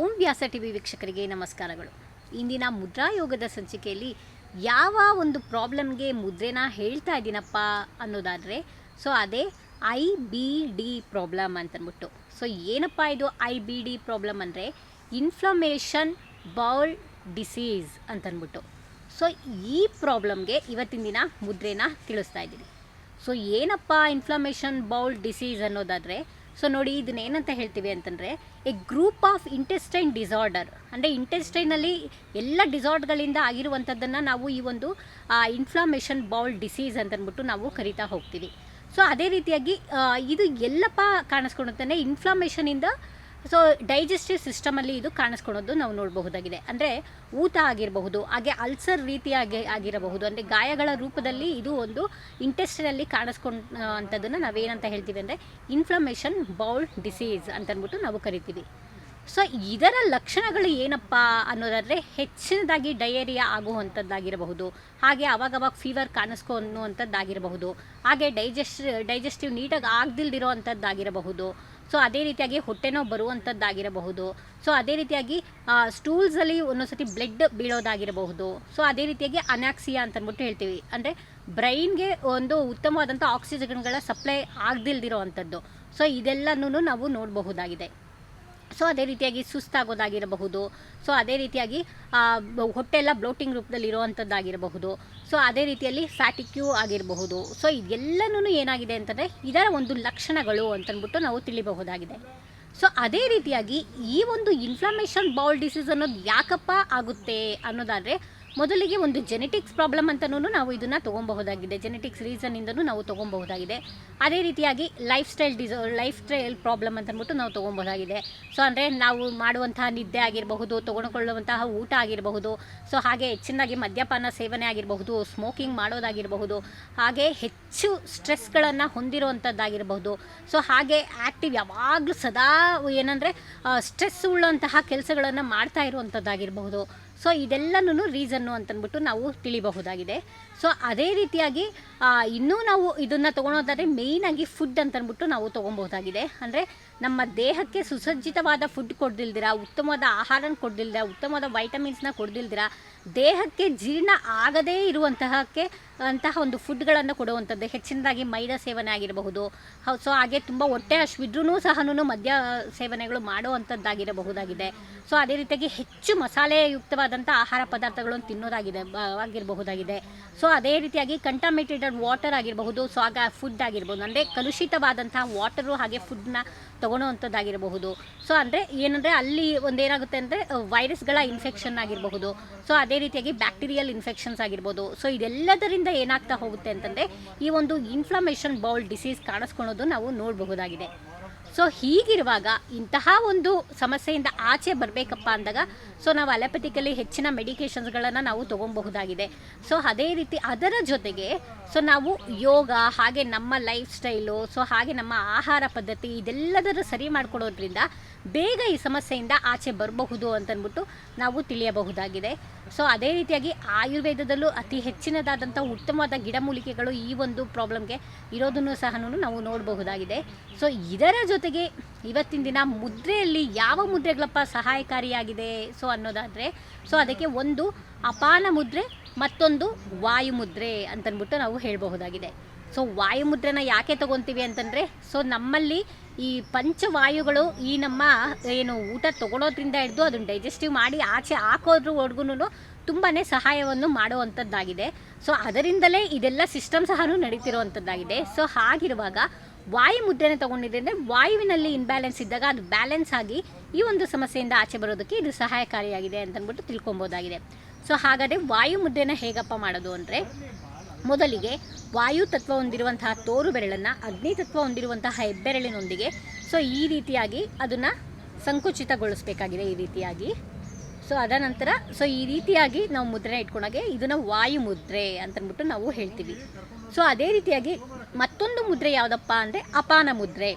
ಓಂ ವ್ಯಾಸ T V ವೀಕ್ಷಕರಿಗೆ ನಮಸ್ಕಾರಗಳು. ಇಂದಿನ ಮುದ್ರಾ ಯೋಗದ ಸಂಚಿಕೆಯಲ್ಲಿ ಯಾವ ಒಂದು ಪ್ರಾಬ್ಲಮ್ಗೆ ಮುದ್ರೆನ ಹೇಳ್ತಾ ಇದ್ದೀನಪ್ಪ ಅನ್ನೋದಾದರೆ, ಸೊ ಅದೇ ಐ ಬಿ ಡಿ ಪ್ರಾಬ್ಲಮ್ ಅಂತಂದ್ಬಿಟ್ಟು ಸೊ ಏನಪ್ಪ ಇದು ಐ ಬಿ ಡಿ ಪ್ರಾಬ್ಲಮ್ ಅಂದರೆ, ಇನ್ಫ್ಲಮೇಷನ್ ಬೌಲ್ ಡಿಸೀಸ್ ಅಂತಂದ್ಬಿಟ್ಟು ಸೊ ಈ ಪ್ರಾಬ್ಲಮ್ಗೆ ಇವತ್ತಿನ ದಿನ ಮುದ್ರೆನ ತಿಳಿಸ್ತಾ ಇದ್ದೀನಿ ಸೊ ಏನಪ್ಪ ಇನ್ಫ್ಲಮೇಷನ್ ಬೌಲ್ ಡಿಸೀಸ್ ಅನ್ನೋದಾದರೆ ಸೊ ನೋಡಿ ಇದನ್ನ ಏನಂತ ಹೇಳ್ತೀವಿ ಅಂತಂದರೆ a group of intestine disorder ಅಂದರೆ ಇಂಟೆಸ್ಟೈನಲ್ಲಿ ಎಲ್ಲ ಡಿಸಾರ್ಡ್ಗಳಿಂದ ಆಗಿರುವಂಥದ್ದನ್ನು ನಾವು ಈ ಒಂದು ಇನ್ಫ್ಲಾಮೇಷನ್ ಬೌಲ್ ಡಿಸೀಸ್ ಅಂತಂದ್ಬಿಟ್ಟು ನಾವು ಕರಿತಾ ಹೋಗ್ತೀವಿ. ಸೊ ಅದೇ ರೀತಿಯಾಗಿ ಇದು ಎಲ್ಲಪ್ಪ ಕಾಣಿಸ್ಕೊಳುತ್ತೆ ಇನ್ಫ್ಲಮೇಷನಿಂದ ಸೊ ಡೈಜೆಸ್ಟಿವ್ ಸಿಸ್ಟಮಲ್ಲಿ ಇದು ಕಾಣಿಸ್ಕೊಳೋದು ನಾವು ನೋಡಬಹುದಾಗಿದೆ. ಅಂದರೆ ಊತ ಆಗಿರಬಹುದು, ಹಾಗೆ ಅಲ್ಸರ್ ರೀತಿಯಾಗಿ ಆಗಿರಬಹುದು. ಅಂದರೆ ಗಾಯಗಳ ರೂಪದಲ್ಲಿ ಇದು ಒಂದು ಇಂಟೆಸ್ಟಿನಲ್ಲಿ ಕಾಣಿಸ್ಕೊಂಡು ಅಂಥದ್ದನ್ನು ನಾವೇನಂತ ಹೇಳ್ತೀವಿ ಅಂದರೆ ಇನ್ಫ್ಲಮೇಷನ್ ಬೌಲ್ ಡಿಸೀಸ್ ಅಂತಂದ್ಬಿಟ್ಟು ನಾವು ಕರಿತೀವಿ. ಸೊ, ಇದರ ಲಕ್ಷಣಗಳು ಏನಪ್ಪ ಅನ್ನೋದಾದರೆ ಹೆಚ್ಚಿನದಾಗಿ ಡಯೇರಿಯಾ ಆಗುವಂಥದ್ದಾಗಿರಬಹುದು. ಹಾಗೆ ಅವಾಗವಾಗ ಫೀವರ್ ಕಾಣಿಸ್ಕೊಳ್ಳುವಂಥದ್ದಾಗಿರಬಹುದು ಹಾಗೆ ಡೈಜೆಸ್ಟ್ ಡೈಜೆಸ್ಟಿವ್ ನೀಟಾಗಿ ಆಗದಿಲ್ದಿರೋ ಅಂಥದ್ದಾಗಿರಬಹುದು ಸೊ, ಅದೇ ರೀತಿಯಾಗಿ ಹೊಟ್ಟೆ ನೋವು ಬರುವಂಥದ್ದಾಗಿರಬಹುದು. ಸೊ, ಅದೇ ರೀತಿಯಾಗಿ ಸ್ಟೂಲ್ಸಲ್ಲಿ ಒಂದೊಂದ್ಸತಿ ಬ್ಲಡ್ ಬೀಳೋದಾಗಿರಬಹುದು. ಸೊ, ಅದೇ ರೀತಿಯಾಗಿ ಅನಾಕ್ಸಿಯಾ ಅಂತ ಅಂದ್ಬಿಟ್ಟು ಹೇಳ್ತೀವಿ. ಅಂದರೆ ಬ್ರೈನ್ಗೆ ಒಂದು ಉತ್ತಮವಾದಂಥ ಆಕ್ಸಿಜನ್ಗಳ ಸಪ್ಲೈ ಆಗದಿಲ್ದಿರೋ ಅಂಥದ್ದು ಸೊ ಇದೆಲ್ಲನೂ ನಾವು ನೋಡಬಹುದಾಗಿದೆ. ಸೊ ಅದೇ ರೀತಿಯಾಗಿ ಸುಸ್ತಾಗೋದಾಗಿರಬಹುದು. ಸೊ ಅದೇ ರೀತಿಯಾಗಿ ಹೊಟ್ಟೆ ಎಲ್ಲ ಬ್ಲೋಟಿಂಗ್ ರೂಪದಲ್ಲಿ ಇರುವಂಥದ್ದಾಗಿರಬಹುದು ಸೊ ಅದೇ ರೀತಿಯಲ್ಲಿ ಫ್ಯಾಟಿಕ್ಯೂ ಆಗಿರಬಹುದು. ಸೊ ಇದೆಲ್ಲನೂ ಏನಾಗಿದೆ ಅಂತಂದರೆ, ಇದರ ಒಂದು ಲಕ್ಷಣಗಳು ಅಂತಂದ್ಬಿಟ್ಟು ನಾವು ತಿಳಿಬಹುದಾಗಿದೆ ಸೊ ಅದೇ ರೀತಿಯಾಗಿ ಈ ಒಂದು ಇನ್ಫ್ಲಮೇಷನ್ ಬೌಲ್ ಡಿಸೀಸ್ ಅನ್ನೋದು ಯಾಕಪ್ಪ ಆಗುತ್ತೆ ಅನ್ನೋದಾದರೆ ಮೊದಲಿಗೆ ಒಂದು ಜೆನೆಟಿಕ್ಸ್ ಪ್ರಾಬ್ಲಮ್ ಅಂತಲೂ ನಾವು ಇದನ್ನು ತೊಗೊಬಹುದಾಗಿದೆ. ಜೆನೆಟಿಕ್ಸ್ ರೀಸನಿಂದನೂ ನಾವು ತೊಗೊಬಹುದಾಗಿದೆ. ಅದೇ ರೀತಿಯಾಗಿ ಲೈಫ್ ಸ್ಟೈಲ್ ಡಿಸ ಲೈಫ್ ಸ್ಟೈಲ್ ಪ್ರಾಬ್ಲಮ್ ಅಂತಂದ್ಬಿಟ್ಟು ನಾವು ತೊಗೊಬಹುದಾಗಿದೆ. ಸೊ ಅಂದರೆ ನಾವು ಮಾಡುವಂತಹ ನಿದ್ದೆ ಆಗಿರಬಹುದು, ತೊಗೊಂಡುಕೊಳ್ಳುವಂತಹ ಊಟ ಆಗಿರಬಹುದು ಸೊ ಹಾಗೆ ಹೆಚ್ಚಿನಾಗಿ ಮದ್ಯಪಾನ ಸೇವನೆ ಆಗಿರಬಹುದು ಸ್ಮೋಕಿಂಗ್ ಮಾಡೋದಾಗಿರಬಹುದು, ಹಾಗೆ ಹೆಚ್ಚು ಸ್ಟ್ರೆಸ್ಗಳನ್ನು ಹೊಂದಿರುವಂಥದ್ದಾಗಿರಬಹುದು ಸೊ ಹಾಗೆ ಆ್ಯಕ್ಟಿವ್ ಯಾವಾಗಲೂ ಸದಾ ಏನಂದರೆ ಸ್ಟ್ರೆಸ್ ಉಳ್ಳಂತಹ ಕೆಲಸಗಳನ್ನು ಮಾಡ್ತಾ ಇರುವಂಥದ್ದಾಗಿರಬಹುದು ಸೊ ಇದೆಲ್ಲನೂ ರೀಸನ್ನು ಅಂತಂದ್ಬಿಟ್ಟು ನಾವು ತಿಳಿಬಹುದಾಗಿದೆ. ಸೊ ಅದೇ ರೀತಿಯಾಗಿ ಇನ್ನೂ ನಾವು ಇದನ್ನು ತೊಗೊಳೋದಾದರೆ ಮೇಯ್ನಾಗಿ ಫುಡ್ ಅಂತಂದ್ಬಿಟ್ಟು ನಾವು ತೊಗೊಬಹುದಾಗಿದೆ ಅಂದರೆ ನಮ್ಮ ದೇಹಕ್ಕೆ ಸುಸಜ್ಜಿತವಾದ ಫುಡ್ ಕೊಡ್ದಿಲ್ದಿರ, ಉತ್ತಮವಾದ ಆಹಾರನ ಕೊಡ್ದಿಲ್ದಿರ, ಉತ್ತಮವಾದ ವೈಟಮಿನ್ಸ್ನ ಕೊಡ್ದಿಲ್ದಿರ, ದೇಹಕ್ಕೆ ಜೀರ್ಣ ಆಗದೇ ಇರುವಂತಹಕ್ಕೆ, ಅಂತಹ ಒಂದು ಫುಡ್ಗಳನ್ನು ಕೊಡುವಂಥದ್ದು ಹೆಚ್ಚಿನದಾಗಿ ಮೈದಾ ಸೇವನೆ ಆಗಿರಬಹುದು. ಸೊ ಹಾಗೆ ತುಂಬ ಹೊಟ್ಟೆ ಹಶ್ವಿದ್ರೂ ಸಹ ಮದ್ಯ ಸೇವನೆಗಳು ಮಾಡುವಂಥದ್ದಾಗಿರಬಹುದಾಗಿದೆ ಸೊ ಅದೇ ರೀತಿಯಾಗಿ ಹೆಚ್ಚು ಮಸಾಲೆಯುಕ್ತವಾದಂಥ ಆಹಾರ ಪದಾರ್ಥಗಳನ್ನು ತಿನ್ನೋದಾಗಿದೆ ಆಗಿರಬಹುದಾಗಿದೆ. ಸೊ ಅದೇ ರೀತಿಯಾಗಿ ಕಂಟಾಮಿನೇಟೆಡ್ ವಾಟರ್ ಆಗಿರಬಹುದು ಸೊ ಆಗ ಫುಡ್ ಆಗಿರ್ಬೋದು ಅಂದರೆ ಕಲುಷಿತವಾದಂತಹ ವಾಟರು ಹಾಗೆ ಫುಡ್ನ ತೊಗೊಳೋವಂಥದ್ದಾಗಿರಬಹುದು ಸೊ ಅಂದರೆ ಏನಂದರೆ ಅಲ್ಲಿ ಒಂದೇನಾಗುತ್ತೆ ಅಂದರೆ ವೈರಸ್ಗಳ ಇನ್ಫೆಕ್ಷನ್ ಆಗಿರಬಹುದು. ಸೊ ಅದೇ ರೀತಿಯಾಗಿ ಬ್ಯಾಕ್ಟೀರಿಯಲ್ ಇನ್ಫೆಕ್ಷನ್ಸ್ ಆಗಿರ್ಬೋದು. ಸೊ ಇದೆಲ್ಲದರಿಂದ ಏನಾಗ್ತಾ ಹೋಗುತ್ತೆ ಅಂತಂದರೆ, ಈ ಒಂದು ಇನ್ಫ್ಲಮೇಷನ್ ಬೌಲ್ ಡಿಸೀಸ್ ಕಾಣಿಸ್ಕೊಳ್ಳೋದು ನಾವು ನೋಡಬಹುದಾಗಿದೆ. ಸೊ ಹೀಗಿರುವಾಗ ಇಂತಹ ಒಂದು ಸಮಸ್ಯೆಯಿಂದ ಆಚೆ ಬರಬೇಕಪ್ಪ ಅಂದಾಗ ಸೊ ನಾವು ಅಲೋಪತಿಕಲಿ ಹೆಚ್ಚಿನ ಮೆಡಿಕೇಷನ್ಸ್ಗಳನ್ನು ನಾವು ತೊಗೊಬಹುದಾಗಿದೆ ಸೊ ಅದೇ ರೀತಿ ಅದರ ಜೊತೆಗೆ ಸೊ ನಾವು ಯೋಗ, ಹಾಗೆ ನಮ್ಮ ಲೈಫ್ ಸ್ಟೈಲು ಸೊ ಹಾಗೆ ನಮ್ಮ ಆಹಾರ ಪದ್ಧತಿ ಇದೆಲ್ಲದರ ಸರಿ ಮಾಡಿಕೊಡೋದ್ರಿಂದ ಬೇಗ ಈ ಸಮಸ್ಯೆಯಿಂದ ಆಚೆ ಬರಬಹುದು ಅಂತಂದ್ಬಿಟ್ಟು ನಾವು ತಿಳಿಯಬಹುದಾಗಿದೆ. ಸೊ ಅದೇ ರೀತಿಯಾಗಿ ಆಯುರ್ವೇದದಲ್ಲೂ ಅತಿ ಹೆಚ್ಚಿನದಾದಂಥ ಉತ್ತಮವಾದ ಗಿಡಮೂಲಿಕೆಗಳು ಈ ಒಂದು ಪ್ರಾಬ್ಲಮ್ಗೆ ಇರೋದನ್ನು ಸಹ ನಾವು ನೋಡಬಹುದಾಗಿದೆ. ಸೊ ಇದರ ಜೊತೆಗೆ ಇವತ್ತಿನ ದಿನ ಮುದ್ರೆಯಲ್ಲಿ ಯಾವ ಮುದ್ರೆಗಳಪ್ಪ ಸಹಾಯಕಾರಿಯಾಗಿದೆ? ಸೊ ಅನ್ನೋದಾದರೆ ಸೊ ಅದಕ್ಕೆ ಒಂದು ಅಪಾನ ಮುದ್ರೆ, ಮತ್ತೊಂದು ವಾಯು ಮುದ್ರೆ ಅಂತಂದ್ಬಿಟ್ಟು ನಾವು ಹೇಳಬಹುದಾಗಿದೆ. ಸೊ ವಾಯುಮುದ್ರೆನ ಯಾಕೆ ತಗೊತೀವಿ ಅಂತಂದರೆ ಸೊ ನಮ್ಮಲ್ಲಿ ಈ ಪಂಚವಾಯುಗಳು ಈ ನಮ್ಮ ಏನು ಊಟ ತಗೊಳ್ಳೋದ್ರಿಂದ ಹಿಡಿದು ಅದನ್ನು ಡೈಜೆಸ್ಟಿವ್ ಮಾಡಿ ಆಚೆ ಹಾಕೋದ್ರವರೆಗೂ ತುಂಬಾ ಸಹಾಯವನ್ನು ಮಾಡುವಂಥದ್ದಾಗಿದೆ ಸೊ ಅದರಿಂದಲೇ ಇದೆಲ್ಲ ಸಿಸ್ಟಮ್ ಸಹ ನಡೀತಿರುವಂಥದ್ದಾಗಿದೆ ಸೊ ಹಾಗಿರುವಾಗ ವಾಯು ಮುದ್ರೆನ ತಗೊಂಡಿದೆ ಅಂದರೆ ವಾಯುವಿನಲ್ಲಿ ಇನ್ಬ್ಯಾಲೆನ್ಸ್ ಇದ್ದಾಗ ಅದು ಬ್ಯಾಲೆನ್ಸ್ ಆಗಿ ಈ ಒಂದು ಸಮಸ್ಯೆಯಿಂದ ಆಚೆ ಬರೋದಕ್ಕೆ ಇದು ಸಹಾಯಕಾರಿಯಾಗಿದೆ ಅಂತಂದ್ಬಿಟ್ಟು ತಿಳ್ಕೊಬೋದಾಗಿದೆ. ಸೊ ಹಾಗಾದರೆ ವಾಯು ಮುದ್ರೆನ ಹೇಗಪ್ಪ ಮಾಡೋದು ಅಂದರೆ ಮೊದಲಿಗೆ ವಾಯು ತತ್ವ ಹೊಂದಿರುವಂತಹ ತೋರು ಬೆರಳನ್ನು ಅಗ್ನಿ ತತ್ವ ಹೊಂದಿರುವಂತಹ ಹೆಬ್ಬೆರಳಿನೊಂದಿಗೆ. ಸೊ ಈ ರೀತಿಯಾಗಿ ಅದನ್ನು ಸಂಕುಚಿತಗೊಳಿಸಬೇಕಾಗಿದೆ ಈ ರೀತಿಯಾಗಿ. ಸೊ ಅದ ನಂತರ ಸೊ ಈ ರೀತಿಯಾಗಿ ನಾವು ಮುದ್ರೆ ಇಟ್ಕೊಂಡಾಗೆ ಇದನ್ನು ವಾಯು ಮುದ್ರೆ ಅಂತಂದ್ಬಿಟ್ಟು ನಾವು ಹೇಳ್ತೀವಿ. ಸೊ ಅದೇ ರೀತಿಯಾಗಿ ಮತ್ತೊಂದು ಮುದ್ರೆ ಯಾವುದಪ್ಪ ಅಂದರೆ ಅಪಾನ ಮುದ್ರೆ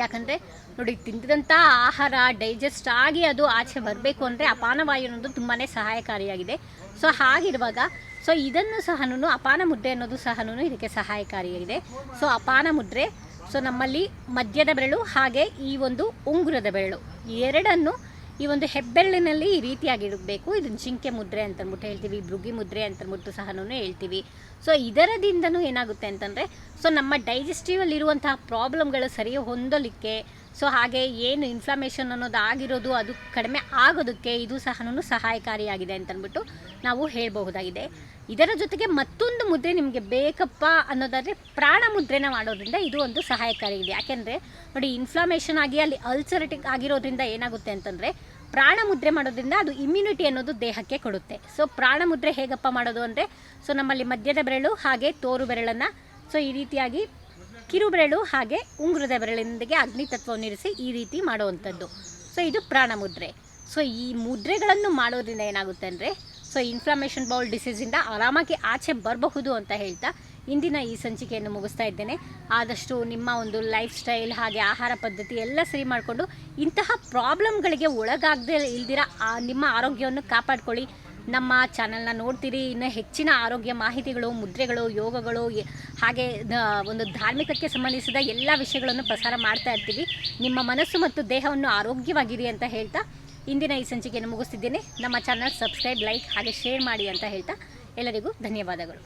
ಯಾಕಂದರೆ ನೋಡಿ ತಿಂದಂಥ ಆಹಾರ ಡೈಜೆಸ್ಟ್ ಆಗಿ ಅದು ಆಚೆ ಬರಬೇಕು ಅಂದರೆ ಅಪಾನವಾಯು ಅನ್ನೋದು ತುಂಬಾ ಸಹಾಯಕಾರಿಯಾಗಿದೆ. ಸೊ ಹಾಗಿರುವಾಗ ಸೊ ಇದನ್ನು ಸಹ ಅಪಾನ ಮುದ್ರೆ ಅನ್ನೋದು ಸಹ ಇದಕ್ಕೆ ಸಹಾಯಕಾರಿಯಾಗಿದೆ. ಸೊ ಅಪಾನ ಮುದ್ರೆ ಸೊ ನಮ್ಮಲ್ಲಿ ಮದ್ಯದ ಬೆರಳು ಹಾಗೆ ಈ ಒಂದು ಉಂಗುರದ ಬೆರಳು. ಎರಡನ್ನು ಈ ಒಂದು ಹೆಬ್ಬೆರಳಿನಲ್ಲಿ ಈ ರೀತಿಯಾಗಿ ಇಡಬೇಕು. ಇದನ್ನು ಜಿಂಕೆ ಮುದ್ರೆ ಅಂತಂದ್ಬಿಟ್ಟು ಹೇಳ್ತೀವಿ, ಭೃಗಿ ಮುದ್ರೆ ಅಂತಂದ್ಬಿಟ್ಟು ಸಹನೂ ಹೇಳ್ತೀವಿ. ಸೊ ಇದರದಿಂದನೂ ಏನಾಗುತ್ತೆ ಅಂತಂದರೆ ಸೊ ನಮ್ಮ ಡೈಜೆಸ್ಟಿವಲ್ಲಿರುವಂತಹ ಪ್ರಾಬ್ಲಮ್ಗಳು ಸರಿ ಹೊಂದಲಿಕ್ಕೆ ಸೊ ಹಾಗೆ ಏನು ಇನ್ಫ್ಲಮೇಷನ್ ಅನ್ನೋದು ಆಗಿರೋದು ಅದು ಕಡಿಮೆ ಆಗೋದಕ್ಕೆ ಇದು ಸಹ ಸಹಾಯಕಾರಿಯಾಗಿದೆ ಅಂತಂದ್ಬಿಟ್ಟು ನಾವು ಹೇಳಬಹುದಾಗಿದೆ. ಇದರ ಜೊತೆಗೆ ಮತ್ತೊಂದು ಮುದ್ರೆ ನಿಮಗೆ ಬೇಕಪ್ಪ ಅನ್ನೋದಾದರೆ ಪ್ರಾಣ ಮುದ್ರೆನ ಮಾಡೋದ್ರಿಂದ ಇದು ಒಂದು ಸಹಾಯಕಾರಿ ಇದೆ ಯಾಕೆಂದರೆ ನೋಡಿ ಇನ್ಫ್ಲಮೇಷನ್ ಆಗಿ ಅಲ್ಲಿ ಅಲ್ಸರೇಟಿಕ್ ಆಗಿರೋದ್ರಿಂದ ಏನಾಗುತ್ತೆ ಅಂತಂದರೆ ಪ್ರಾಣ ಮುದ್ರೆ ಮಾಡೋದ್ರಿಂದ ಅದು ಇಮ್ಯುನಿಟಿ ಅನ್ನೋದು ದೇಹಕ್ಕೆ ಕೊಡುತ್ತೆ. ಸೊ ಪ್ರಾಣ ಮುದ್ರೆ ಹೇಗಪ್ಪ ಮಾಡೋದು ಅಂದರೆ ಸೊ ನಮ್ಮಲ್ಲಿ ಮಧ್ಯದ ಬೆರಳು ಹಾಗೆ ತೋರು ಬೆರಳನ್ನು ಸೊ ಈ ರೀತಿಯಾಗಿ ಕಿರು ಬೆರಳು ಹಾಗೆ ಉಂಗುರದ ಬೆರಳಿನೊಂದಿಗೆ ಅಗ್ನಿ ತತ್ವವನ್ನು ಇರಿಸಿ ಈ ರೀತಿ ಮಾಡುವಂಥದ್ದು. ಸೊ ಇದು ಪ್ರಾಣ ಮುದ್ರೆ ಸೊ ಈ ಮುದ್ರೆಗಳನ್ನು ಮಾಡೋದ್ರಿಂದ ಏನಾಗುತ್ತೆ ಅಂದರೆ ಸೊ ಇನ್ಫ್ಲಮೇಷನ್ ಬೌಲ್ ಡಿಸೀಸಿಂದ ಆರಾಮಾಗಿ ಆಚೆ ಬರಬಹುದು ಅಂತ ಹೇಳ್ತಾ ಇಂದಿನ ಈ ಸಂಚಿಕೆಯನ್ನು ಮುಗಿಸ್ತಾ ಇದ್ದೇನೆ. ಆದಷ್ಟು ನಿಮ್ಮ ಒಂದು ಲೈಫ್ ಸ್ಟೈಲ್ ಹಾಗೆ ಆಹಾರ ಪದ್ಧತಿ ಎಲ್ಲ ಸರಿ ಮಾಡಿಕೊಂಡು ಇಂತಹ ಪ್ರಾಬ್ಲಮ್ಗಳಿಗೆ ಒಳಗಾಗದೆ ಇಲ್ದಿರ ನಿಮ್ಮ ಆರೋಗ್ಯವನ್ನು ಕಾಪಾಡ್ಕೊಳ್ಳಿ. ನಮ್ಮ ಚಾನಲ್ನ ನೋಡ್ತೀರಿ. ಇನ್ನು ಹೆಚ್ಚಿನ ಆರೋಗ್ಯ ಮಾಹಿತಿಗಳು, ಮುದ್ರೆಗಳು, ಯೋಗಗಳು ಹಾಗೆ ಒಂದು ಧಾರ್ಮಿಕಕ್ಕೆ ಸಂಬಂಧಿಸಿದ ಎಲ್ಲ ವಿಷಯಗಳನ್ನು ಪ್ರಸಾರ ಮಾಡ್ತಾ ಇರ್ತೀವಿ. ನಿಮ್ಮ ಮನಸ್ಸು ಮತ್ತು ದೇಹವನ್ನು ಆರೋಗ್ಯವಾಗಿರಿ ಅಂತ ಹೇಳ್ತಾ ಇಂದಿನ ಈ ಸಂಚಿಕೆಯನ್ನು ಮುಗಿಸ್ತಿದ್ದೇನೆ. ನಮ್ಮ ಚಾನಲ್ ಸಬ್ಸ್ಕ್ರೈಬ್ ಲೈಕ್ ಹಾಗೆ ಶೇರ್ ಮಾಡಿ ಅಂತ ಹೇಳ್ತಾ ಎಲ್ಲರಿಗೂ ಧನ್ಯವಾದಗಳು.